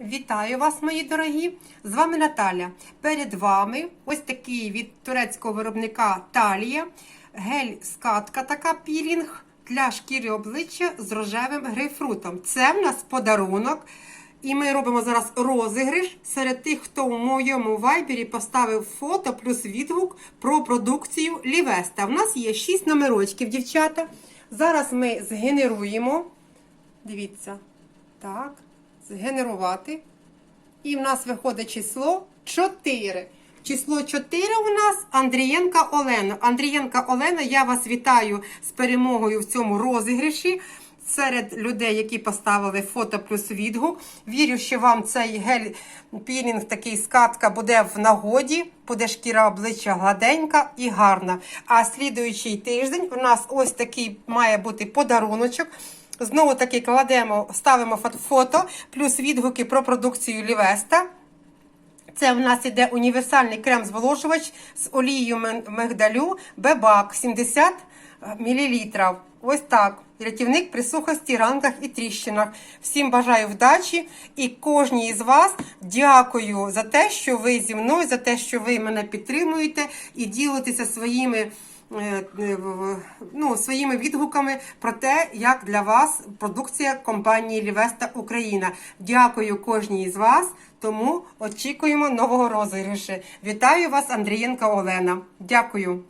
Вітаю вас, мої дорогі! З вами Наталя. Перед вами ось такий від турецького виробника Талія. Гель-скатка така пілінг для шкіри обличчя з рожевим грейпфрутом. Це в нас подарунок. І ми робимо зараз розіграш серед тих, хто у моєму вайбері поставив фото плюс відгук про продукцію Лівеста. В нас є 6 номерочків, дівчата. Зараз ми згенеруємо. Дивіться. Так, згенерувати. І в нас виходить число 4. Число 4 у нас Андрієнка Олена. Андрієнка Олена, я вас вітаю з перемогою в цьому розіграші. Серед людей, які поставили фото плюс відгук. Вірю, що вам цей гель-пілінг, такий скатка буде в нагоді, буде шкіра обличчя гладенька і гарна. А слідуючий тиждень у нас ось такий має бути подаруночок. Знову таки кладемо, ставимо фото, плюс відгуки про продукцію Лівеста. Це в нас іде універсальний крем-зволожувач з олією мигдалю Бебак 70 мл. Ось так. Рятівник при сухості, ранках і тріщинах. Всім бажаю вдачі і кожній із вас дякую за те, що ви зі мною, за те, що ви мене підтримуєте і ділитеся своїми. Ну, своїми відгуками про те, як для вас продукція компанії Лівеста Україна. Дякую кожній з вас. Тому очікуємо нового розіграшу. Вітаю вас, Андрієнка Олена. Дякую.